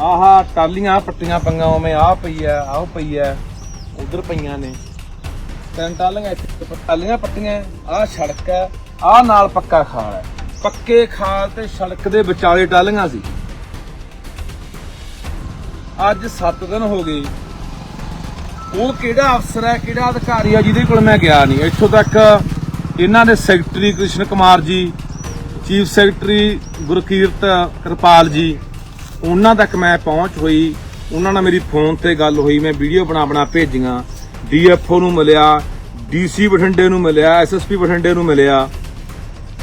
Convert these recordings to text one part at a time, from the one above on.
ਆਹਾ ਟਾਲੀਆਂ ਪੱਟੀਆਂ ਪੰਗਾਂ ਉਵੇਂ ਆ ਪਈ ਐ, ਆਹ ਪਈ ਐ, ਉਧਰ ਪਈਆਂ ਨੇ। ਤਿੰਨ ਟਾਲੀਆਂ ਇੱਥੇ ਪ- ਟਾਲੀਆਂ ਪੱਟੀਆਂ, ਆਹ ਸੜਕ ਐ, ਆਹ ਨਾਲ ਪੱਕਾ ਖਾਲ ਹੈ ਪੱਕੇ ਖਾਲ ਤੇ ਸੜਕ ਦੇ ਵਿਚਾਲੇ ਟਾਲੀਆਂ ਸੀ। ਅੱਜ 7 ਦਿਨ ਹੋ ਗਏ। ਉਹ ਕਿਹੜਾ ਅਫਸਰ ਹੈ ਕਿਹੜਾ ਅਧਿਕਾਰੀ ਹੈ ਜਿਹਦੇ ਕੋਲ ਮੈਂ ਗਿਆ ਨਹੀਂ। ਇੱਥੋਂ ਤੱਕ ਇਹਨਾਂ ਦੇ secretary Krishna Kumar ji, chief secretary Gurkirat Kirpal ਜੀ ਉਹਨਾਂ ਤੱਕ ਮੈਂ ਪਹੁੰਚ ਹੋਈ, ਉਹਨਾਂ ਨਾਲ ਮੇਰੀ ਫੋਨ ਤੇ ਗੱਲ ਹੋਈ, ਮੈਂ ਵੀਡੀਓ ਬਣਾ ਬਣਾ ਭੇਜੀਆਂ। ਡੀਐਫਓ ਨੂੰ ਮਿਲਿਆ ਡੀਸੀ ਬਠਿੰਡੇ ਨੂੰ ਮਿਲਿਆ ਐਸਐਸਪੀ ਬਠਿੰਡੇ ਨੂੰ ਮਿਲਿਆ।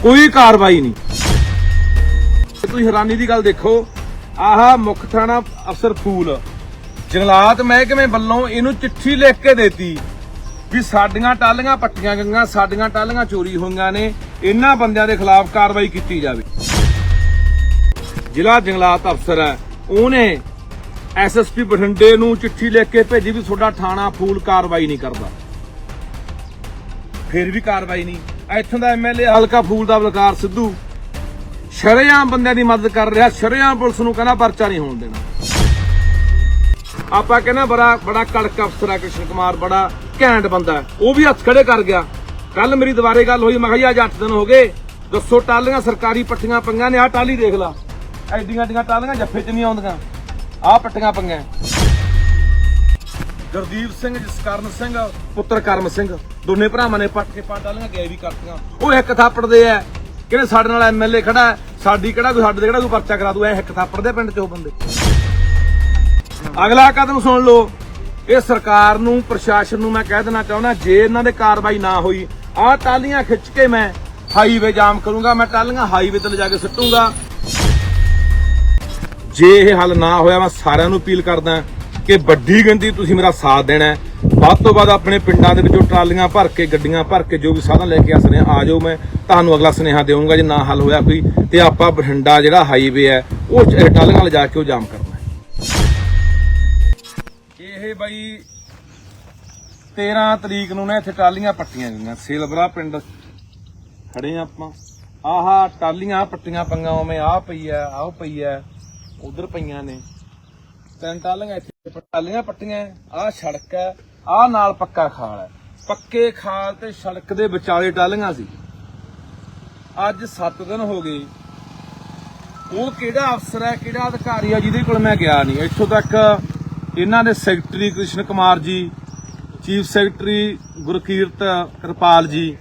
ਕੋਈ ਕਾਰਵਾਈ ਨਹੀਂ। ਤੁਸੀਂ ਹੈਰਾਨੀ ਦੀ ਗੱਲ ਦੇਖੋ, ਆਹ ਮੁੱਖ ਥਾਣਾ ਅਫਸਰ ਫੂਲ। ਜੰਗਲਾਤ ਮਹਿਕਮੇ ਵੱਲੋਂ ਇਹਨੂੰ ਚਿੱਠੀ ਲਿਖ ਕੇ ਦੇਤੀ ਵੀ ਸਾਡੀਆਂ ਟਾਲੀਆਂ ਪੱਟੀਆਂ ਗਈਆਂ, ਸਾਡੀਆਂ ਟਾਲੀਆਂ ਚੋਰੀ ਹੋਈਆਂ ਨੇ, ਇਹਨਾਂ ਬੰਦਿਆਂ ਦੇ ਖਿਲਾਫ ਕਾਰਵਾਈ ਕੀਤੀ ਜਾਵੇ। ਜ਼ਿਲ੍ਹਾ ਜੰਗਲਾਤ ਅਫਸਰ ਹੈ। ਉਹਨੇ ਐਸਐਸਪੀ ਬਠਿੰਡੇ ਨੂੰ ਚਿੱਠੀ ਲਿਖ ਕੇ ਭੇਜੀ ਵੀ ਤੁਹਾਡਾ ਥਾਣਾ ਫੂਲ ਕਾਰਵਾਈ ਨਹੀਂ ਕਰਦਾ। ਫਿਰ ਵੀ ਕਾਰਵਾਈ ਨਹੀਂ। ਇੱਥੋਂ ਦਾ ਐਮਐਲਏ ਹਲਕਾ ਫੂਲ ਦਾ ਬਲਕਾਰ ਸਿੱਧੂ। ਸ਼ਰੇਆਮ ਬੰਦਿਆਂ ਦੀ ਮਦਦ ਕਰ ਰਿਹਾ। ਸ਼ਰੇਆਮ ਪੁਲਿਸ ਨੂੰ ਕਹਿੰਦਾ ਪਰਚਾ ਨਹੀਂ ਹੋਣ ਦੇਣਾ। ਆਪਾਂ ਕਹਿੰਦਾ ਬੜਾ ਬੜਾ ਕੜਕ ਅਫਸਰ ਹੈ, ਕ੍ਰਿਸ਼ਨ ਕੁਮਾਰ, ਬੜਾ ਘੈਂਟ ਬੰਦਾ ਉਹ ਵੀ ਹੱਥ ਖੜੇ ਕਰ ਗਿਆ। ਕੱਲ ਮੇਰੀ ਦੁਬਾਰੇ ਗੱਲ ਹੋਈ, ਮੈਂ ਕਿਹਾ ਜੀ ਅੱਜ 8 ਦਿਨ ਹੋ ਗਏ। ਦੱਸੋ ਟਾਲੀਆਂ ਸਰਕਾਰੀ ਪੱਠੀਆਂ ਪਈਆਂ ਨੇ, ਆਹ ਟਾਲੀ ਦੇਖ ਲਾ। ਐਡੀਆਂ ਐਡੀਆਂ ਟਾਲੀਆਂ ਜੱਫੇ 'ਚ ਨਹੀਂ ਆਉਂਦੀਆਂ। ਆਹ ਪੱਟੀਆਂ ਪੰਗਾਂ ਗੁਰਦੀਪ ਸਿੰਘ ਜਸਕਰਨ ਸਿੰਘ ਪੁੱਤਰ ਕਰਮ ਸਿੰਘ ਦੋਨੇ ਭਰਾਵਾਂ ਨੇ ਪੱਟ ਕੇ ਪਾ ਟਾਲੀਆਂ ਗਏ ਵੀ ਕਰਤੀਆਂ। ਉਹ ਇੱਕ ਥਾਪੜ ਦੇ ਐ। ਕਹਿੰਦੇ ਸਾਡੇ ਨਾਲ ਐਮਐਲਏ ਖੜਾ ਹੈ, ਸਾਡੀ ਕਿਹੜਾ ਕੋਈ ਸਾਡੇ ਕਿਹੜਾ ਕੋਈ ਪਰਚਾ ਕਰਾ ਦੂ? ਐ ਇੱਕ ਥਾਪੜ ਦੇ ਪਿੰਡ 'ਚ ਉਹ ਬੰਦੇ। ਅਗਲਾ ਕਦਮ ਸੁਣ ਲਓ। ਇਹ ਸਰਕਾਰ ਨੂੰ ਪ੍ਰਸ਼ਾਸਨ ਨੂੰ ਮੈਂ ਕਹਿ ਦੇਣਾ ਚਾਹੁੰਦਾ ਜੇ ਇਹਨਾਂ ਦੇ ਕਾਰਵਾਈ ਨਾ ਹੋਈ ਆਹ ਟਾਲੀਆਂ ਖਿੱਚ ਕੇ ਮੈਂ ਹਾਈਵੇ ਜਾਮ ਕਰੂੰਗਾ ਮੈਂ ਟਾਲੀਆਂ ਹਾਈਵੇ ਤੇ ਲਿਜਾ ਕੇ ਸੁੱਟੂਗਾ। ਜੇ ਇਹ ਹੱਲ ਨਾ ਹੋਇਆ, ਮੈਂ ਸਾਰਿਆਂ ਨੂੰ ਅਪੀਲ ਕਰਦਾ ਕਿ ਵੱਡੀ ਗਿਣਤੀ ਤੁਸੀਂ ਮੇਰਾ ਸਾਥ ਦੇਣਾ ਹੈ। ਵੱਧ ਤੋਂ ਵੱਧ ਆਪਣੇ ਪਿੰਡਾਂ ਦੇ ਵਿੱਚੋਂ ਟਰਾਲੀਆਂ ਭਰ ਕੇ, ਗੱਡੀਆਂ ਭਰ ਕੇ ਜੋ ਵੀ ਸਾਧਨ ਲੈ ਕੇ ਆ ਸਕਦੇ ਆ ਜਾਓ ਮੈਂ ਤੁਹਾਨੂੰ ਅਗਲਾ ਸੁਨੇਹਾ ਦੇਵਾਂਗਾ ਜੇ ਨਾ ਹੱਲ ਹੋਇਆ ਕੋਈ। ਤੇ ਆਪਾਂ ਬਠਿੰਡਾ ਜਿਹੜਾ ਹਾਈਵੇ ਹੈ ਉਹ ਟਰਾਲੀਆਂ ਟਾਲੀਆਂ ਲਿਜਾ ਕੇ ਉਹ ਜਾਮ ਕਰਨਾ ਇਹ ਬਾਈ 13 ਤਰੀਕ ਨੂੰ ਨਾ ਇੱਥੇ ਟਰਾਲੀਆਂ ਪੱਟੀਆਂ ਗਈਆਂ। ਸਿਲਵਰਾ ਪਿੰਡ ਖੜੇ ਆ ਆਪਾਂ। ਆਹਾ ਟਾਲੀਆਂ ਪੱਟੀਆਂ ਪੰਗਾਂ ਉਵੇਂ ਆ ਪਈ ਐ ਆਹ ਪਈ ਐ ਉਧਰ ਪਈਆਂ ਨੇ। ਤਿੰਨ ਟਾਲੀਆਂ ਇੱਥੇ ਪ- ਟਾਲੀਆਂ ਪੱਟੀਆਂ ਆਹ ਸੜਕ ਐ, ਆਹ ਨਾਲ ਪੱਕਾ ਖਾਲ ਐ। ਪੱਕੇ ਖਾਲ ਤੇ ਸੜਕ ਦੇ ਵਿਚਾਲੇ ਟਾਲੀਆਂ ਸੀ। ਅੱਜ 7 ਦਿਨ ਹੋ ਗਏ। ਉਹ ਕਿਹੜਾ ਅਫਸਰ ਹੈ ਕਿਹੜਾ ਅਧਿਕਾਰੀ ਹੈ ਜਿਹਦੇ ਕੋਲ ਮੈਂ ਗਿਆ ਨਹੀਂ। ਇੱਥੋਂ ਤੱਕ ਇਹਨਾਂ ਦੇ secretary Krishna Kumar ji, chief secretary Gurkirat Kirpal ਜੀ,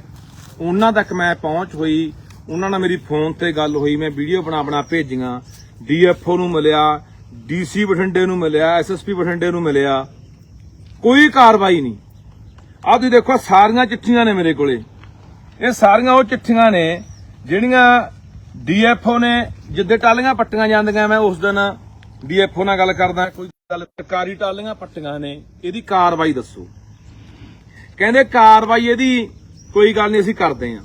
ਉਹਨਾਂ ਤੱਕ ਮੈਂ ਪਹੁੰਚ ਹੋਈ। ਉਹਨਾਂ ਨਾਲ ਮੇਰੀ ਫੋਨ ਤੇ ਗੱਲ ਹੋਈ, ਮੈਂ ਵੀਡੀਓ ਬਣਾ ਬਣਾ ਭੇਜੀਆਂ। ਡੀਐਫਓ ਨੂੰ ਮਿਲਿਆ, ਡੀਸੀ ਬਠਿੰਡੇ ਨੂੰ ਮਿਲਿਆ, ਐਸਐਸਪੀ ਬਠਿੰਡੇ ਨੂੰ ਮਿਲਿਆ, ਕੋਈ ਕਾਰਵਾਈ ਨਹੀਂ। ਆਹ ਤੁਸੀਂ ਦੇਖੋ ਸਾਰੀਆਂ ਚਿੱਠੀਆਂ ਨੇ ਮੇਰੇ ਕੋਲੇ। ਇਹ ਸਾਰੀਆਂ ਉਹ ਚਿੱਠੀਆਂ ਨੇ ਜਿਹੜੀਆਂ ਡੀਐਫਓ ਨੇ ਜਿੱਦੇ ਟਾਲੀਆਂ ਪੱਟੀਆਂ ਜਾਂਦੀਆਂ, ਮੈਂ ਉਸ ਦਿਨ ਡੀਐਫਓ ਨਾਲ ਗੱਲ ਕਰਦਾ, ਕੋਈ ਗੱਲ ਸਰਕਾਰੀ ਟਾਲੀਆਂ ਪੱਟੀਆਂ ਨੇ, ਇਹਦੀ ਕਾਰਵਾਈ ਦੱਸੋ। ਕਹਿੰਦੇ ਕਾਰਵਾਈ ਇਹਦੀ ਕੋਈ ਗੱਲ ਨਹੀਂ ਅਸੀਂ ਕਰਦੇ ਆਂ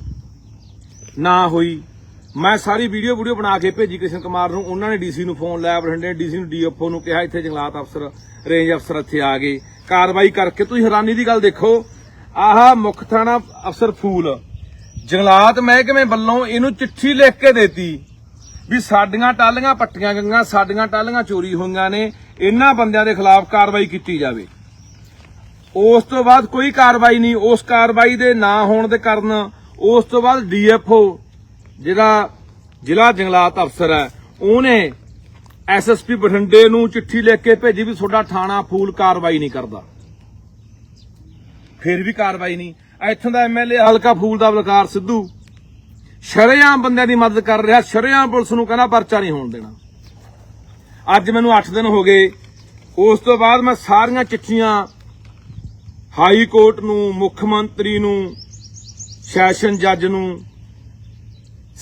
ਨਾ ਹੋਈ ਮੈਂ ਸਾਰੀ ਵੀਡੀਓ ਵੀਡੀਓ ਬਣਾ ਕੇ ਭੇਜੀ ਕ੍ਰਿਸ਼ਨ ਕੁਮਾਰ ਨੂੰ। ਉਹਨਾਂ ਨੇ ਡੀਸੀ ਨੂੰ ਫੋਨ ਲਾਇਆ, ਬਠਿੰਡੇ ਡੀਸੀ ਨੂੰ ਡੀਐਫਓ ਨੂੰ ਕਿਹਾ, ਇੱਥੇ ਜੰਗਲਾਤ ਅਫਸਰ ਰੇਂਜ ਅਫਸਰ ਇੱਥੇ ਆ ਗਏ। ਕਾਰਵਾਈ ਕਰਕੇ ਤੁਸੀਂ ਹੈਰਾਨੀ ਦੀ ਗੱਲ ਦੇਖੋ। ਆਹ, ਮੁੱਖ ਥਾਣਾ ਅਫਸਰ ਫੂਲ। ਜੰਗਲਾਤ ਮਹਿਕਮੇ ਵੱਲੋਂ ਇਹਨੂੰ ਚਿੱਠੀ ਲਿਖ ਕੇ ਦੇਤੀ ਵੀ ਸਾਡੀਆਂ ਟਾਲੀਆਂ ਪੱਟੀਆਂ ਗਈਆਂ, ਸਾਡੀਆਂ ਟਾਲੀਆਂ ਚੋਰੀ ਹੋਈਆਂ ਨੇ, ਇਹਨਾਂ ਬੰਦਿਆਂ ਦੇ ਖਿਲਾਫ ਕਾਰਵਾਈ ਕੀਤੀ ਜਾਵੇ। ਉਸ ਤੋਂ ਬਾਅਦ ਕੋਈ ਕਾਰਵਾਈ ਨਹੀਂ। ਉਸ ਕਾਰਵਾਈ ਦੇ ਨਾ ਹੋਣ ਦੇ ਕਾਰਨ ਉਸ ਤੋਂ ਬਾਅਦ ਡੀਐਫਓ ਜਿਹੜਾ ਜ਼ਿਲ੍ਹਾ ਜੰਗਲਾਤ ਅਫਸਰ ਹੈ, ਉਹਨੇ ਐਸਐਸਪੀ ਬਠਿੰਡੇ ਨੂੰ ਚਿੱਠੀ ਲਿਖ ਕੇ ਭੇਜੀ ਵੀ ਤੁਹਾਡਾ ਥਾਣਾ ਫੂਲ ਕਾਰਵਾਈ ਨਹੀਂ ਕਰਦਾ। ਫਿਰ ਵੀ ਕਾਰਵਾਈ ਨਹੀਂ। ਇੱਥੋਂ ਦਾ ਐਮਐਲਏ ਹਲਕਾ ਫੂਲ ਦਾ ਬਲਕਾਰ ਸਿੱਧੂ, ਸ਼ਰੇਆਮ ਬੰਦਿਆਂ ਦੀ ਮਦਦ ਕਰ ਰਿਹਾ, ਸ਼ਰੇਆਮ ਪੁਲਿਸ ਨੂੰ ਕਹਿੰਦਾ ਪਰਚਾ ਨਹੀਂ ਹੋਣ ਦੇਣਾ। ਅੱਜ ਮੈਨੂੰ 8 ਦਿਨ ਹੋ ਗਏ, ਉਸ ਤੋਂ ਬਾਅਦ ਮੈਂ ਸਾਰੀਆਂ ਚਿੱਠੀਆਂ ਹਾਈ ਕੋਰਟ ਨੂੰ, ਮੁੱਖ ਮੰਤਰੀ ਨੂੰ, ਸੈਸ਼ਨ ਜੱਜ ਨੂੰ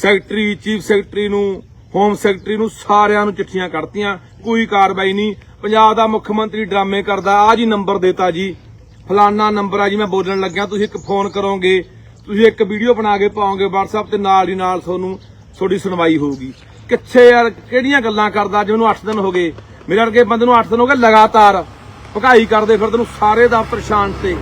ਸੈਕਟਰੀ, ਚੀਫ ਸੈਕਟਰੀ ਨੂੰ, ਹੋਮ ਸੈਕਟਰੀ ਨੂੰ ਸਾਰਿਆਂ ਨੂੰ ਚਿੱਠੀਆਂ ਕੱਢਤੀਆਂ। ਕੋਈ ਕਾਰਵਾਈ ਨਹੀਂ। ਪੰਜਾਬ ਦਾ ਮੁੱਖ ਮੰਤਰੀ ਡਰਾਮੇ ਕਰਦਾ, ਆ ਜੀ ਨੰਬਰ ਦੇਤਾ ਜੀ। ਫਲਾਨਾ ਨੰਬਰ ਆ ਜੀ, ਮੈਂ ਬੋਲਣ ਲੱਗਿਆ। ਤੁਸੀਂ ਇੱਕ ਫੋਨ ਕਰੋਗੇ। ਤੁਸੀਂ ਇੱਕ ਵੀਡੀਓ ਬਣਾ ਕੇ ਪਾਓਗੇ WhatsApp ਤੇ ਨਾਲ ਹੀ ਨਾਲ ਤੁਹਾਨੂੰ ਤੁਹਾਡੀ ਸੁਣਵਾਈ ਹੋਊਗੀ। ਕਿੱਥੇ ਯਾਰ, ਕਿਹੜੀਆਂ ਗੱਲਾਂ ਕਰਦਾ? ਅੱਜ ਮੈਨੂੰ 8 ਦਿਨ ਹੋ ਗਏ। ਮੇਰੇ ਵਰਗੇ ਬੰਦੇ ਨੂੰ 8 ਦਿਨ ਹੋ ਗਏ ਲਗਾਤਾਰ। ਭਗਾਈ ਕਰਦੇ ਫਿਰਦੇ ਨੂੰ ਸਾਰੇ ਦਾ ਪਰੇਸ਼ਾਨ ਤੇ।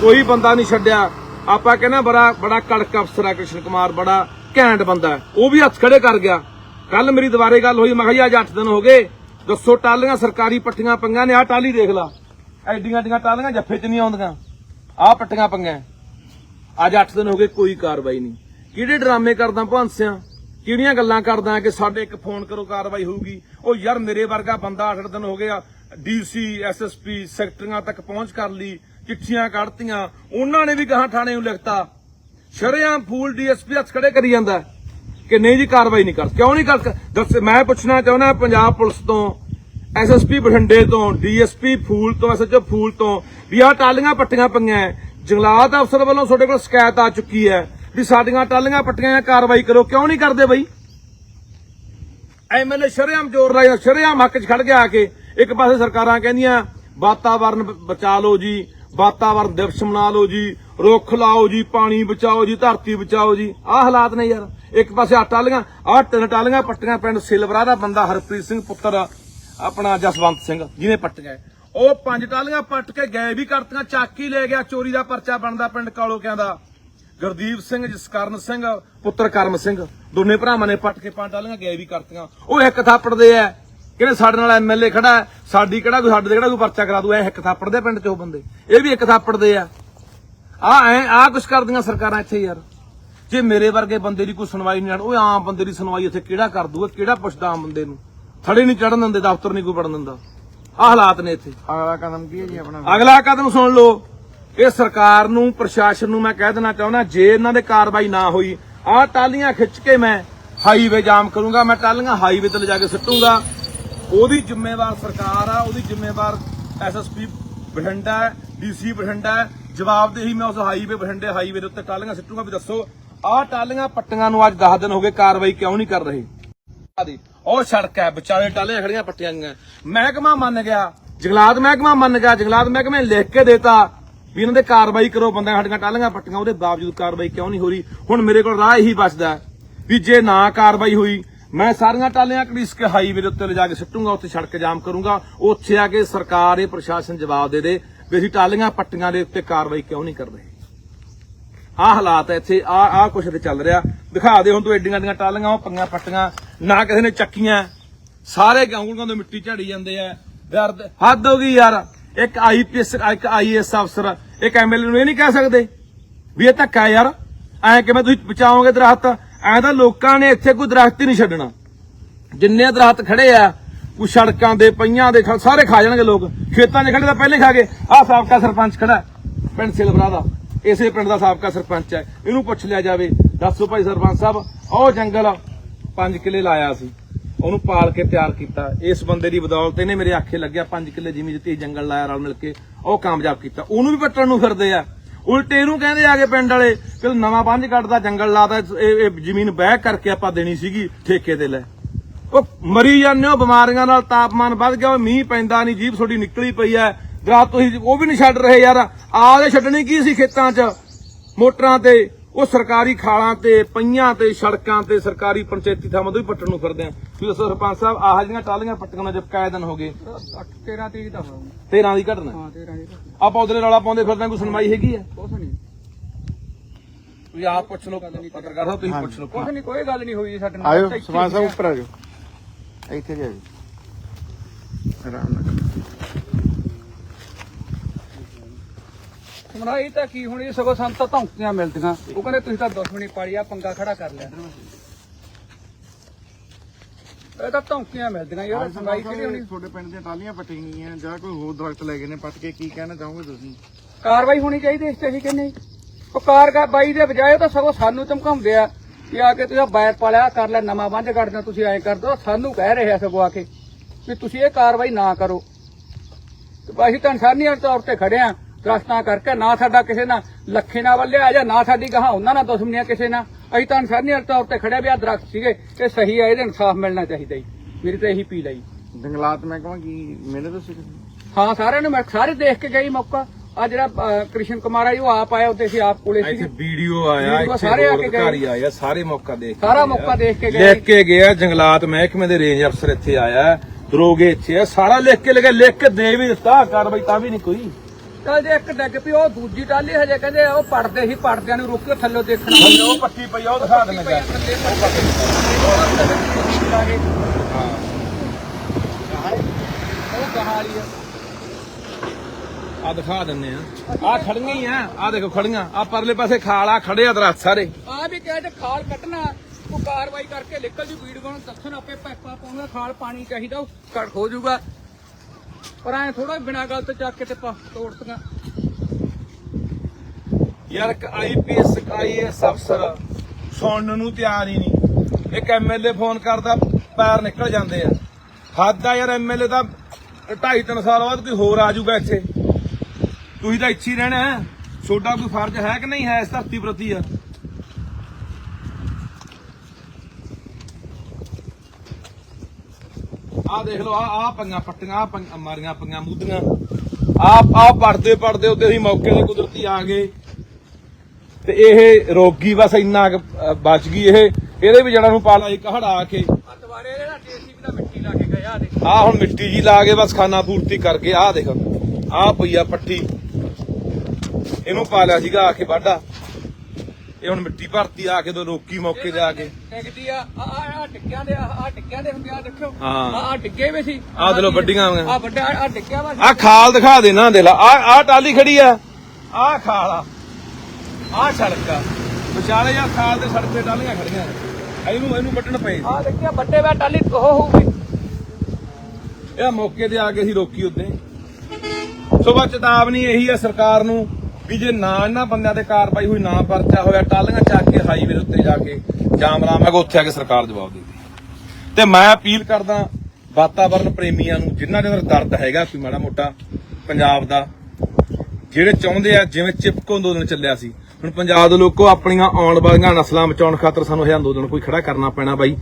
ਕੋਈ ਬੰਦਾ ਨਹੀਂ ਛੱਡਿਆ। ਆਪਾਂ ਕਹਿੰਦਾ ਬੜਾ ਬੜਾ ਕੜਕ ਅਫਸਰ ਆ ਕ੍ਰਿਸ਼ਨ ਕੁਮਾਰ, ਬੜਾ ਘੈਂਟ ਬੰਦਾ ਹੈ। ਉਹ ਵੀ ਹੱਥ ਖੜੇ ਕਰ ਗਿਆ। ਕੱਲ ਮੇਰੀ ਦੁਬਾਰੇ ਗੱਲ ਹੋਈ, ਮੈਂ ਕਿਹਾ ਜੀ, ਅੱਜ 8 ਦਿਨ ਹੋ ਗਏ। ਦੱਸੋ ਟਾਲੀਆਂ ਸਰਕਾਰੀ ਪੱਟੀਆਂ ਪੰਗਾਂ ਨੇ, ਆਹ ਟਾਲੀ ਦੇਖ ਲਾ। ਐਡੀਆਂ ਐਡੀਆਂ ਟਾਲੀਆਂ ਜੱਫੇ 'ਚ ਨਹੀਂ ਆਉਂਦੀਆਂ। ਆਹ ਪੱਟੀਆਂ ਪੰਗਾਂ ਅੱਜ 8 ਦਿਨ ਹੋ ਗਏ, ਕੋਈ ਕਾਰਵਾਈ ਨਹੀਂ। ਕਿਹੜੇ ਡਰਾਮੇ ਕਰਦਾ ਭਾਂਸਿਆਂ ਕਿਹੜੀਆਂ ਗੱਲਾਂ ਕਰਦਾ ਕਿ ਸਾਡੇ ਇੱਕ ਫੋਨ ਕਰੋ, ਕਾਰਵਾਈ ਹੋਊਗੀ? ਉਹ ਯਾਰ, ਮੇਰੇ ਵਰਗਾ ਬੰਦਾ 8 ਦਿਨ ਹੋ ਗਿਆ, ਡੀਸੀ ਐਸਐਸਪੀ ਸੈਕਟਰੀਆਂ ਤੱਕ ਪਹੁੰਚ ਕਰ ਲਈ, ਚਿੱਠੀਆਂ ਕੱਢਤੀਆਂ। ਉਹਨਾਂ ਨੇ ਵੀ ਗਾਹਾਂ ਥਾਣੇ ਨੂੰ ਲਿਖਤਾ। ਸ਼ਰੇਆਮ ਫੂਲ ਡੀਐਸਪੀ ਹੱਥ ਖੜੇ ਕਰੀ ਜਾਂਦਾ ਕਿ ਨਹੀਂ ਜੀ, ਕਾਰਵਾਈ ਨਹੀਂ ਕਰ। ਕਿਉਂ ਨਹੀਂ ਕਰ ਦੱਸ, ਮੈਂ ਪੁੱਛਣਾ ਚਾਹੁੰਦਾ ਪੰਜਾਬ ਪੁਲਿਸ ਤੋਂ ਐਸਐਸਪੀ ਬਠਿੰਡੇ ਤੋਂ, ਡੀਐਸਪੀ ਫੂਲ ਤੋਂ ਐਸਐਚਓ ਫੂਲ ਤੋਂ, ਵੀ ਆਹ ਟਾਲੀਆਂ ਪੱਟੀਆਂ ਪਈਆਂ ਜੰਗਲਾਤ ਅਫਸਰ ਵੱਲੋਂ ਤੁਹਾਡੇ ਕੋਲ ਸ਼ਿਕਾਇਤ ਆ ਚੁੱਕੀ ਹੈ ਵੀ ਸਾਡੀਆਂ ਟਾਲੀਆਂ ਪੱਟੀਆਂ ਆ ਕਾਰਵਾਈ ਕਰੋ। ਕਿਉਂ ਨਹੀਂ ਕਰਦੇ ਬਈ? ਐਮਐਲਏ ਸ਼ਰੇਆਮ ਜੋਰ ਲਾਇਆ, ਸ਼ਰੇਆਮ ਹੱਕ 'ਚ ਖੜ ਗਿਆ ਆ ਕੇ। ਇੱਕ ਪਾਸੇ ਸਰਕਾਰਾਂ ਕਹਿੰਦੀਆਂ, ਵਾਤਾਵਰਨ ਬਚਾ ਲਓ ਜੀ, ਵਾਤਾਵਰਨ ਦਿਵਸ ਮਨਾ ਲਓ ਜੀ ਰੁੱਖ ਲਾਓ ਜੀ ਪਾਣੀ ਬਚਾਓ ਜੀ ਧਰਤੀ ਬਚਾਓ ਜੀ। ਆਹ ਹਾਲਾਤ ਨੇ ਯਾਰ। ਇੱਕ ਪਾਸੇ ਆਹ ਟਾਲੀਆਂ ਆਹ ਤਿੰਨ ਟਾਲੀਆਂ ਪੱਟੀਆਂ ਪਿੰਡ ਸਿਲਵਰਾ ਦਾ ਬੰਦਾ ਹਰਪ੍ਰੀਤ ਸਿੰਘ ਪੁੱਤਰ ਆਪਣਾ ਜਸਵੰਤ ਸਿੰਘ ਜਿਹਨੇ ਪੱਟ ਉਹ ਪੰਜ ਟਾਲੀਆਂ ਪੱਟ ਕੇ ਗਏ ਵੀ ਕਰਤੀਆਂ ਚੱਕ ਹੀ ਲੈ ਗਿਆ ਚੋਰੀ ਦਾ ਪਰਚਾ ਬਣਦਾ ਪਿੰਡ ਕਾਲੋਕਿਆਂ ਦਾ। ਗੁਰਦੀਪ ਸਿੰਘ ਜਸਕਰਨ ਸਿੰਘ ਪੁੱਤਰ ਕਰਮ ਸਿੰਘ ਦੋਨੇ ਭਰਾਵਾਂ ਨੇ ਪੱਟ ਕੇ ਪੰਜ ਟਾਲੀਆਂ ਗਏ ਵੀ ਕਰਤੀਆਂ। ਉਹ ਇੱਕ ਥਾਪੜਦੇ ਐ। ਕਿਹੜੇ ਸਾਡੇ ਨਾਲ ਐਮਐਲਏ ਖੜਾ ਹੈ, ਸਾਡੀ ਕਿਹੜਾ ਕੋਈ ਸਾਡੇ ਤੇ ਕਿਹੜਾ ਕੋਈ ਪਰਚਾ ਕਰਾ ਦੂ ਐ ਇੱਕ ਥਾਪੜਦੇ ਪਿੰਡ ਚ ਉਹ ਬੰਦੇ। ਇਹ ਵੀ ਇੱਕ ਥਾਪੜਦੇ ਆ ਆ ਐ ਆ ਕੁਛ ਕਰਦੀਆਂ ਸਰਕਾਰਾਂ ਇੱਥੇ ਯਾਰ। ਜੇ ਮੇਰੇ ਵਰਗੇ ਬੰਦੇ ਦੀ ਕੋਈ ਸੁਣਵਾਈ ਨਹੀਂ ਉਹ ਆਮ ਬੰਦੇ ਦੀ ਸੁਣਵਾਈ ਇੱਥੇ ਕਿਹੜਾ ਕਰ ਦੂਗਾ ਕਿਹੜਾ ਪੁੱਛਦਾ ਆਮ ਬੰਦੇ ਨੂੰ? ਥੜੇ ਨਹੀਂ ਚੜਨ ਦਿੰਦੇ ਦਫ਼ਤਰ ਨਹੀਂ ਕੋਈ ਵੜਨ ਦਿੰਦਾ। ਆ ਹਾਲਾਤ ਨੇ ਇੱਥੇ। ਅਗਲਾ ਕਦਮ ਕੀ ਹੈ ਜੀ ਆਪਣਾ? ਅਗਲਾ ਕਦਮ ਸੁਣ ਲਓ ਇਹ ਸਰਕਾਰ ਨੂੰ ਪ੍ਰਸ਼ਾਸਨ ਨੂੰ ਮੈਂ ਕਹਿ ਦੇਣਾ ਚਾਹੁੰਦਾ ਜੇ ਇਹਨਾਂ ਦੇ ਕਾਰਵਾਈ ਨਾ ਹੋਈ ਆਹ ਟਾਲੀਆਂ ਖਿੱਚ ਕੇ ਮੈਂ ਹਾਈਵੇ ਜਾਮ ਕਰੂੰਗਾ ਮੈਂ ਟਾਲੀਆਂ ਹਾਈਵੇ ਤੇ ਲਿਜਾ ਕੇ ਸਿੱਟੂੰਗਾ। ਉਹਦੀ ਜ਼ਿੰਮੇਵਾਰ ਸਰਕਾਰ ਆ ਉਹਦੀ ਜ਼ਿੰਮੇਵਾਰ ਐਸਐਸਪੀ ਬਠਿੰਡਾ ਡੀਸੀ ਬਠਿੰਡਾ। ਜਵਾਬਦੇਹੀ ਮੈਂ ਉਸ ਹਾਈਵੇ, ਬਠਿੰਡੇ ਹਾਈਵੇ ਦੇ ਉੱਤੇ ਟਾਲੀਆਂ ਸਿੱਟੂੰਗਾ ਵੀ ਦੱਸੋ, ਆਹ ਟਾਲੀਆਂ ਪੱਟੀਆਂ ਨੂੰ ਅੱਜ 10 ਦਿਨ ਹੋ ਗਏ ਕਾਰਵਾਈ ਕਿਉਂ ਨਹੀਂ ਕਰ ਰਹੇ? ਉਹ ਸੜਕ ਹੈ, ਵਿਚਾਲੇ ਟਾਲੀਆਂ ਖੜੀਆਂ ਪੱਟੀਆਂ ਗਈਆਂ। ਮਹਿਕਮਾ ਮੰਨ ਗਿਆ, ਜੰਗਲਾਤ ਮਹਿਕਮਾ ਮੰਨ ਗਿਆ, ਜੰਗਲਾਤ ਮਹਿਕਮੇ ਲਿਖ ਕੇ ਦੇਤਾ ਵੀ ਇਹਨਾਂ ਦੇ ਕਾਰਵਾਈ ਕਰੋ, ਬੰਦਿਆਂ ਸਾਡੀਆਂ ਟਾਲੀਆਂ ਪੱਟੀਆਂ, ਉਹਦੇ ਬਾਵਜੂਦ ਕਾਰਵਾਈ ਕਿਉਂ ਨਹੀਂ ਹੋ ਰਹੀ? ਹੁਣ ਮੇਰੇ ਕੋਲ ਰਾਹ ਇਹੀ ਬਚਦਾ ਵੀ ਜੇ ਨਾ ਕਾਰਵਾਈ ਹੋਈ, ਮੈਂ ਸਾਰੀਆਂ ਟਾਲੀਆਂ ਘੜੀਸ ਕੇ ਹਾਈਵੇ ਦੇ ਉੱਤੇ ਲਿਜਾ ਕੇ ਸਿੱਟੂੰਗਾ, ਉੱਥੇ ਸੜਕ ਜਾਮ ਕਰੂੰਗਾ, ਉੱਥੇ ਆ ਕੇ ਸਰਕਾਰ ਇਹ ਪ੍ਰਸ਼ਾਸਨ ਜਵਾਬ ਦੇ ਦੇ। ਵੀ ਅਸੀਂ ਟਾਲੀਆਂ ਪੱਟੀਆਂ ਦੇ ਉੱਤੇ ਕਾਰਵਾਈ ਕਿਉਂ ਨਹੀਂ ਕਰ ਰਹੇ? ਆਹ ਹਾਲਾਤ ਹੈ ਇੱਥੇ ਆ ਆ ਕੁਛ ਤੇ ਚੱਲ ਰਿਹਾ। ਦਿਖਾ ਦੇ ਹੁਣ ਤੂੰ ਐਡੀਆਂ ਐਡੀਆਂ ਟਾਲੀਆਂ ਉਹ ਪੰਗਾਂ ਪੱਟੀਆਂ, ਨਾ ਕਿਸੇ ਨੇ ਚੱਕੀਆਂ। ਸਾਰੇ ਗਾਉਂਗਲਾਂ ਤੋਂ ਮਿੱਟੀ ਝਾੜੀ ਜਾਂਦੇ ਆ। ਦਰਦ, ਹੱਦ ਹੋ ਗਈ ਯਾਰ। ਇੱਕ ਆਈਪੀਐਸ ਇੱਕ ਆਈਐਸ ਅਫਸਰ, ਇੱਕ ਐਮਐਲਏ ਨੂੰ ਇਹ ਨਹੀਂ ਕਹਿ ਸਕਦੇ ਵੀ ਇਹ ਧੱਕਾ ਯਾਰ। ਐ ਕਿਵੇਂ ਤੁਸੀਂ ਬਚਾਓਗੇ ਦਰਖਤ? ਐ ਤਾਂ ਲੋਕਾਂ ਨੇ ਇੱਥੇ ਕੋਈ ਦਰਖਤ ਹੀ ਨਹੀਂ ਛੱਡਣਾ। ਜਿੰਨੇ ਦਰਖਤ ਖੜੇ ਆ ਕੋਈ ਸੜਕਾਂ ਦੇ ਪਈਆਂ ਦੇ ਸਾਰੇ ਖਾ ਜਾਣਗੇ ਲੋਕ। ਖੇਤਾਂ 'ਚ ਖੜੇ ਤਾਂ ਪਹਿਲੇ ਖਾ ਗਏ। ਆਹ ਸਾਬਕਾ ਸਰਪੰਚ ਖੜਾ ਪਿੰਡ ਸਿਲਵਰਾ ਦਾ। ਇਸੇ ਪਿੰਡ ਦਾ ਸਾਬਕਾ ਸਰਪੰਚ ਹੈ। ਇਹਨੂੰ ਪੁੱਛ ਲਿਆ ਜਾਵੇ। ਦੱਸੋ ਭਾਈ ਸਰਪੰਚ ਸਾਹਿਬ, ਉਹ ਜੰਗਲ ਪੰਜ ਕਿੱਲੇ ਲਾਇਆ ਸੀ। ਉਹਨੂੰ ਪਾਲ ਕੇ ਤਿਆਰ ਕੀਤਾ। ਇਸ ਬੰਦੇ ਦੀ ਬਦੌਲਤ ਇਹਨੇ ਮੇਰੇ ਆਖੇ ਲੱਗਿਆ ਪੰਜ ਕਿੱਲੇ ਜ਼ਮੀਨ ਦਿੱਤੀ, ਜੰਗਲ ਲਾਇਆ ਰਲ ਮਿਲ ਕੇ। ਉਹ ਕਾਮਯਾਬ ਕੀਤਾ। ਉਹਨੂੰ ਵੀ ਪੱਟਣ ਨੂੰ ਫਿਰਦੇ ਆ। ਉਲਟੇ ਇਹਨੂੰ ਕਹਿੰਦੇ ਆ ਆਗੇ ਪਿੰਡ ਵਾਲੇ ਕਿ ਨਵਾਂ ਬੰਜ ਕੱਢਦਾ, ਜੰਗਲ ਲਾਦਾ, ਇਹ ਇਹ ਜ਼ਮੀਨ ਬਹਿ ਕਰਕੇ ਆਪਾਂ ਦੇਣੀ ਸੀਗੀ ਠੇਕੇ ਤੇ ਲੈ। ਉਹ ਮਰੀ ਜਾਂਦੇ ਹੋ ਬਿਮਾਰੀਆਂ ਨਾਲ ਤਾਪਮਾਨ ਵੱਧ ਗਿਆ ਉਹ ਮੀਂਹ ਪੈਂਦਾ ਨਹੀਂ ਜੀਭ ਤੁਹਾਡੀ ਨਿਕਲੀ ਪਈ ਐ। ਦਰਖਤ ਤੁਸੀਂ ਉਹ ਵੀ ਨਹੀਂ ਛੱਡ ਰਹੇ ਯਾਰ ਆਦੇ ਛੱਡਣੀ ਕੀ ਸੀ ਖੇਤਾਂ 'ਚ? ਮੋਟਰਾਂ ਤੇ ਉਹ ਸਰਕਾਰੀ ਖਾਲਾਂ ਤੇ ਪਈਆਂ ਤੇ ਸੜਕਾਂ ਤੇ ਸਰਕਾਰੀ ਪੰਚਾਇਤੀ ਥਾਵਾਂ ਤੋਂ ਵੀ ਪੱਟਣ ਨੂੰ ਫਿਰਦੇ ਆ। ਤੁਸੀਂ ਦੱਸੋ ਸਰਪੰਚ ਸਾਹਿਬ ਆਹ ਜਿਹੜੀਆਂ ਟਾਲੀਆਂ ਪੱਟੀਆਂ ਨੂੰ ਜਦ ਕਾਇ ਦਿਨ ਹੋ ਗਏ? 13 ਤੀਕ ਦਾ। ਹੋਇਆ 13 ਦੀ ਘਟਨਾ। ਹਾਂ 13 ਦੀ ਆਪਾਂ ਉਧਰੇ ਰੌਲਾ ਪਾਉਂਦੇ ਫਿਰਦੇ ਕੋਈ ਸੁਣਵਾਈ ਹੈਗੀ ਆ ਕੁਛ ਨਹੀਂ ਤੁਸੀਂ ਆਪ ਪੁੱਛ ਲਓ ਪੱਤਰਕਾਰ ਸਾਹਿਬ ਤੁਸੀਂ ਪੁੱਛ ਲਓ। ਕੁਛ ਨਹੀਂ ਕੋਈ ਗੱਲ ਨਹੀਂ ਹੋਈ ਸਾਡੇ ਨਾਲ। ਆਇਓ ਸਮਾਨ ਸਾਹਿਬ ਆ। ਉੱਪਰ ਆ ਜਾਓ। ਇੱਥੇ ਜਾ ਆਰਾਮ ਨਾਲ ਸੁਣਾਈ ਤਾਂ ਕੀ ਹੋਣੀ ਸਗੋਂ ਸਾਨੂੰ ਤਾਂ ਧੌਂਕੀਆਂ ਮਿਲਦੀਆਂ। ਉਹ ਕਹਿੰਦੇ ਤੁਸੀਂ ਤਾਂ ਦੁਸ਼ਮਣੀ ਪਾਲੀ ਆ ਪੰਗਾ ਖੜਾ ਕਰ ਲਿਆ। ਇਹ ਤਾਂ ਧੌਂਕੀਆਂ ਮਿਲਦੀਆਂ ਯਾਰ ਸੁਣਾਈ ਕਿਹੜੀ ਹੋਣੀ? ਤੁਹਾਡੇ ਪਿੰਡ ਦੀਆਂ ਟਾਲੀਆਂ ਪੱਟੀਆਂ ਗਈਆਂ ਜਾਂ ਕੋਈ ਹੋਰ ਦਰਖਤ ਲੈ ਗਏ ਨੇ ਪੱਟ ਕੇ ਕੀ ਕਹਿਣਾ ਚਾਹੋਗੇ ਤੁਸੀਂ? ਕਾਰਵਾਈ ਹੋਣੀ ਚਾਹੀਦੀ ਇਸ ਤੇ ਅਸੀਂ ਕਹਿੰਦੇ ਉਹ ਕਾਰਗਾ ਬਾਈ ਦੇ ਬਜਾਏ ਤਾਂ ਸਗੋਂ ਸਾਨੂੰ ਧਮਕਾਉਂਦੇ ਆ। ਕਿ ਆ ਕੇ ਤੁਸੀਂ ਬੈਰ ਪਾਲਿਆ ਕਰ ਲੈ ਨਵਾਂ ਬੰਝ ਕੱਢਦੇ ਤੁਸੀਂ ਐਂ ਕਰ ਦੋ ਸਾਨੂੰ ਕਹਿ ਰਹੇ ਸਗੋਂ ਆ ਕੇ ਵੀ ਤੁਸੀਂ ਇਹ ਕਾਰਵਾਈ ਨਾ ਕਰੋ। ਤੇ ਅਸੀਂ ਤਾਂ ਇਨਸਾਨੀਅਤ ਤੌਰ ਤੇ ਖੜੇ ਆ ਦਰਖਤਾਂ ਕਰਕੇ ਨਾ ਸਾਡਾ ਕਿਸੇ ਨਾਲ ਲੱਖੇ ਨਾਲ ਵੱਲੇ ਆ ਜਾਂ ਨਾ ਸਾਡੀ ਗਾਹਾਂ ਉਹਨਾਂ ਨਾਲ ਦੁਸ਼ਮਣੀਆਂ ਕਿਸੇ ਨਾਲ। ਅਸੀਂ ਤਾਂ ਇਨਸਾਨੀਅਤ ਤੌਰ ਤੇ ਖੜੇ ਵੀ ਆ ਦਰਖਤ ਸੀਗੇ ਇਹ ਸਹੀ ਆ ਇਹਦੇ ਇਨਸਾਫ ਮਿਲਣਾ ਚਾਹੀਦਾ ਜੀ। ਮੇਰੀ ਤਾਂ ਇਹੀ ਪੀਲ ਆ ਜੀ। ਜੰਗਲਾਤ ਮਹਿਕਮਾ ਕੀ ਮੇਰੇ ਤੋਂ ਸਿੱਖ ਹਾਂ ਸਾਰਿਆਂ ਨੂੰ ਮੈਂ ਸਾਰੇ ਦੇਖ ਕੇ ਗਈ ਮੌਕਾ। ਆ ਜਿਹੜਾ ਅਹ, ਕ੍ਰਿਸ਼ਨ ਕੁਮਾਰ ਆ ਜੀ ਉਹ ਆਪ ਆਇਆ ਉੱਤੇ ਸੀ ਆਪ ਕੋਲੇ ਇੱਥੇ ਸੀ ਵੀਡੀਓ ਆਇਆ ਵੀਡੀਓ ਇੱਥੇ ਸਾਰੇ ਆ ਕੇ ਗਏ। ਅਧਿਕਾਰੀ ਆਏ ਆ ਸਾਰੇ ਮੌਕਾ ਦੇਖ ਕੇ ਸਾਰਾ ਗਏ ਆ। ਮੌਕਾ ਦੇਖ ਕੇ ਗਏ। ਲਿਖ ਕੇ ਗਿਆ ਜੰਗਲਾਤ ਮਹਿਕਮੇ ਦੇ ਰੇਂਜ ਅਫਸਰ ਇੱਥੇ ਆਇਆ ਹੈ, ਦਰੋਗੇ ਇੱਥੇ ਆ ਸਾਰਾ ਲਿਖ ਕੇ ਲਗਾ ਲਿਖ ਕੇ ਦੇ ਵੀ ਦਿੱਤਾ ਕਾਰਵਾਈ ਤਾਂ ਵੀ ਨਹੀਂ ਕੋਈ। ਚੱਲ ਜੇ ਇੱਕ ਡੱਗ ਪਈ ਉਹ ਦੂਜੀ ਟਾਲੀ ਹਜੇ ਕਹਿੰਦੇ ਉਹ ਪੜਦੇ ਸੀ ਪੜਦਿਆਂ ਨੂੰ ਰੁਕ ਕੇ ਥੱਲੇ ਦੇਖਣਾ ਥੱਲੇ ਉਹ ਪੱਟੀ ਪਈ ਆ ਉਹ ਦਿਖਾ ਦੇਣਾ ਜਾ। ਥੱਲੇ ਕਹਾਲੀ ਆ। ਆ ਦਿਖਾ ਦਿੰਨੇ ਆ। ਆ ਖੜੀਆਂ ਹੀ ਆ। ਆ ਦੇਖੋ ਖੜੀਆਂ। ਆ ਪਰਲੇ ਪਾਸੇ ਖਾਲ ਆ ਖੜੇ ਆ ਦਰਖਤ ਸਾਰੇ। ਆ ਵੀ ਕਿਹਾ ਤੇ ਖਾਲ ਕੱਢਣਾ ਉਹ ਕਾਰਵਾਈ ਕਰਕੇ ਨਿਕਲ ਜੂ ਵੀਡ ਕੋਲ ਦੱਸਣ ਆਪੇ ਪੈਪਾ ਪਾਉਣਾ। ਖਾਲ ਪਾਣੀ ਚਾਹੀਦਾ ਉਹ ਕੱਟ ਹੋ ਜਾਊਗਾ ਪਰ ਐ ਥੋੜਾ ਬਿਨਾ ਗੱਲ ਤੋਂ ਚੱਕ ਕੇ ਤੇ ਤੋੜਤੀਆਂ ਯਾਰ ਇੱਕ ਆਈਪੀਐਸ ਆਈਐਸ ਅਫਸਰ ਸੁਣਨ ਨੂੰ ਤਿਆਰ ਹੀ ਨਹੀਂ। ਇੱਕ ਐਮਐਲਏ ਫੋਨ ਕਰਦਾ ਪੈਰ ਨਿਕਲ ਜਾਂਦੇ ਆ। ਹੱਦ ਆ ਯਾਰ ਐਮਐਲਏ ਦਾ 2.5 3 ਸਾਲ ਬਾਅਦ ਕੋਈ ਹੋਰ ਆ ਜਾਊਗਾ ਇੱਥੇ। ਤੁਸੀਂ ਤਾਂ ਇੱਥੇ ਹੀ ਰਹਿਣਾ ਹੈ। ਤੁਹਾਡਾ ਕੋਈ ਫਰਜ਼ ਹੈ ਕਿ ਨਹੀਂ ਹੈ ਇਸ ਧਰਤੀ ਪ੍ਰਤੀ ਆ? ਆ ਦੇਖ ਲਓ ਆ ਆ ਪੰਗਾ ਪੱਟੀਆਂ ਆ ਪੰਗਾ ਮਾਰੀਆਂ ਪੰਗਾ ਮੂਧੀਆਂ। ਆ ਆ ਪੜਦੇ ਪੜਦੇ ਉੱਤੇ ਅਸੀਂ ਮੌਕੇ ਤੇ ਕੁਦਰਤੀ ਆ ਗਏ। ਤੇ ਇਹ ਰੋਗੀ ਬਸ ਇੰਨਾ ਬਚ ਗਈ ਇਹ। ਇਹਦੇ ਵੀ ਜੜਾਂ ਨੂੰ ਪਾ ਲਾ ਇੱਕ ਹੜਾ ਕੇ। ਆ ਦੁਬਾਰੇ ਇਹਦਾ ਟੇਸੀ ਵੀ ਦਾ ਮਿੱਟੀ ਲਾ ਕੇ ਗਿਆ ਆ ਹੁਣ ਮਿੱਟੀ ਜੀ ਲਾ ਕੇ ਬਸ ਖਾਨਾ ਪੂਰਤੀ ਕਰਕੇ ਆ ਦੇਖ। ਆ ਪਈਆ ਪੱਟੀ ਇਹਨੂੰ ਪਾ ਲਿਆ ਸੀਗਾ ਆ ਕੇ ਵਾਢਾ। ਇਹ ਹੁਣ ਮਿੱਟੀ ਭਰਤੀ ਆ ਕੇ ਤੋਂ ਰੋਕੀ ਮੌਕੇ ਤੇ ਆ ਕੇ। ਟਿਕਦੀ ਆ ਆ ਆ ਆ ਟਿੱਕਿਆਂ ਦੇ ਆ ਆ ਟਿੱਕਿਆਂ ਦੇ ਹੁੰਦੇ ਆ ਦੇਖੋ ਹਾਂ। ਆ ਆ ਟਿੱਕੇ ਵੀ ਸੀ। ਆਹ ਦੇਖ ਲਓ ਵੱਡੀਆਂ ਹੋਈਆਂ। ਆ ਵੱਡਾ ਆ ਟਿੱਕਿਆ ਵਾ ਆ ਖਾਲ ਦਿਖਾ ਦੇ ਨਾ ਦੇ ਲਾ। ਆ ਆ ਟਾਲੀ ਖੜੀ ਆ। ਆ ਖਾਲ ਆ। ਆ ਸੜਕ ਆ। ਵਿਚਾਲੇ ਆ ਖਾਲ ਦੇ ਸੜਕ ਤੇ ਟਾਲੀਆਂ ਖੜੀਆਂ ਇਹਨੂੰ ਇਹਨੂੰ ਵੱਟਣ ਪਏ ਆ ਦੇਖਿਆ ਵੱਡੇ ਵਾ ਟਾਲੀ ਉਹ ਹੋਊਗੀ। ਇਹ ਮੌਕੇ ਤੇ ਆ ਕੇ ਅਸੀਂ ਰੋਕੀ ਉੱਤੇ ਸੋ ਬਾ ਚੇਤਾਵਨੀ ਇਹੀ ਹੈ ਸਰਕਾਰ ਨੂੰ। ਵੀ ਜੇ ਨਾ ਇਹਨਾਂ ਬੰਦਿਆਂ ਤੇ ਕਾਰਵਾਈ ਹੋਈ ਨਾ ਪਰਚਾ ਹੋਇਆ ਟਾਲੀਆਂ ਚੱਕ ਕੇ ਹਾਈਵੇ ਦੇ ਉੱਤੇ ਜਾ ਕੇ ਜਾਮ ਲਾਵਾਂਗੇ ਉੱਥੇ ਆ ਕੇ ਸਰਕਾਰ ਜਵਾਬ ਦੇਵੇ ਤੇ ਮੈਂ ਅਪੀਲ ਕਰਦਾ ਵਾਤਾਵਰਣ ਪ੍ਰੇਮੀਆਂ ਨੂੰ, ਜਿਨ੍ਹਾਂ ਦੇ ਅੰਦਰ ਦਰਦ ਹੈਗਾ, ਕੋਈ ਮਾੜਾ ਮੋਟਾ ਪੰਜਾਬ ਦਾ, ਜਿਹੜੇ ਚਾਹੁੰਦੇ ਆ, ਜਿਵੇਂ ਚਿਪਕੋ ਅੰਦੋਲਨ ਚੱਲਿਆ ਸੀ। ਹੁਣ ਪੰਜਾਬ ਦੇ ਲੋਕੋ ਆਪਣੀਆਂ ਆਉਣ ਵਾਲੀਆਂ ਨਸਲਾਂ ਬਚਾਉਣ ਖਾਤਰ ਸਾਨੂੰ ਇਹ ਅੰਦੋਲਨ ਕੋਈ ਖੜਾ ਕਰਨਾ ਪੈਣਾ ਬਾਈ।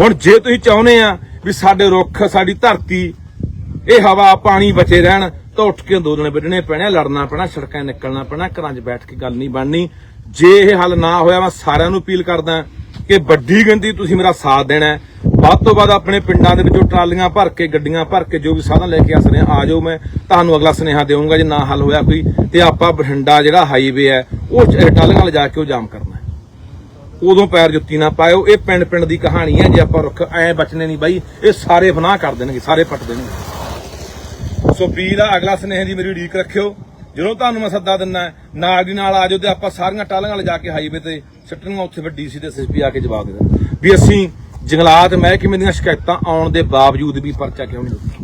ਹੁਣ ਜੇ ਤੁਸੀਂ ਚਾਹੁੰਦੇ ਆ ਵੀ ਸਾਡੇ ਰੁੱਖ, ਸਾਡੀ ਧਰਤੀ ਇਹ ਹਵਾ, ਪਾਣੀ ਬਚੇ ਰਹਿਣ, ਤਾਂ ਉੱਠ ਕੇ ਅੰਦੋਲਨ ਵਿੱਢਣੇ ਪੈਣੇ, ਲੜਨਾ ਪੈਣਾ, ਸੜਕਾਂ ਨਿਕਲਣਾ ਪੈਣਾ, ਘਰਾਂ 'ਚ ਬੈਠ ਕੇ ਗੱਲ ਨਹੀਂ ਬਣਨੀ। ਜੇ ਇਹ ਹੱਲ ਨਾ ਹੋਇਆ, ਮੈਂ ਸਾਰਿਆਂ ਨੂੰ ਅਪੀਲ ਕਰਦਾ ਕਿ ਵੱਡੀ ਗਿਣਤੀ ਤੁਸੀਂ ਮੇਰਾ ਸਾਥ ਦੇਣਾ ਵੱਧ ਤੋਂ ਵੱਧ ਆਪਣੇ ਪਿੰਡਾਂ ਦੇ ਵਿੱਚੋਂ ਟਰਾਲੀਆਂ ਭਰ ਕੇ, ਗੱਡੀਆਂ ਭਰ ਕੇ, ਜੋ ਵੀ ਸਾਧਨ ਲੈ ਕੇ ਆ ਸਕਦੇ ਆ ਆ ਜਾਓ ਮੈਂ। ਤੁਹਾਨੂੰ ਅਗਲਾ ਸੁਨੇਹਾ ਦੇਵਾਂਗਾ, ਜੇ ਨਾ ਹੱਲ ਹੋਇਆ ਕੋਈ, ਤੇ ਆਪਾਂ ਬਠਿੰਡਾ ਜਿਹੜਾ ਹਾਈਵੇ ਹੈ ਉਹ ਚ- ਟਰਾਲੀਆਂ ਲਿਜਾ ਕੇ ਉਹ ਜਾਮ ਕਰਨਾ ਉਦੋਂ ਪੈਰ ਜੁੱਤੀ ਨਾ ਪਾਇਓ, ਇਹ ਪਿੰਡ ਪਿੰਡ ਦੀ ਕਹਾਣੀ ਹੈ, ਜੇ ਆਪਾਂ ਰੁੱਖ ਐ ਬਚਨੇ ਨਹੀਂ ਬਾਈ, ਇਹ ਸਾਰੇ ਫਨਾਹ ਕਰ ਦੇਣਗੇ, ਸਾਰੇ ਪੱਟ ਦੇਣਗੇ। ਸੋ ਵੀਰ ਆ, ਅਗਲਾ ਸੁਨੇਹੇ ਦੀ ਮੇਰੀ ਉਡੀਕ ਰੱਖਿਓ। ਜਦੋਂ ਤੁਹਾਨੂੰ ਮੈਂ ਸੱਦਾ ਦਿੰਨਾ ਨਾਲ ਦੀ ਨਾਲ ਆ ਜਾਓ ਤੇ ਆਪਾਂ ਸਾਰੀਆਂ ਟਾਲੀਆਂ ਲਿਜਾ ਕੇ ਹਾਈਵੇ ਤੇ ਸਿੱਟਣੀਆਂ, ਉੱਥੇ ਵੱਡੀ ਸੀ ਤੇ ਐਸਐਸਪੀ ਆ ਕੇ ਜਵਾਬ ਦੇ ਵੀ ਅਸੀਂ ਜੰਗਲਾਤ ਮਹਿਕਮੇ ਦੀਆਂ ਸ਼ਿਕਾਇਤਾਂ ਆਉਣ ਦੇ ਬਾਵਜੂਦ ਵੀ ਪਰਚਾ ਕਿਉਂ ਨਹੀਂ ਦਿੱਤਾ?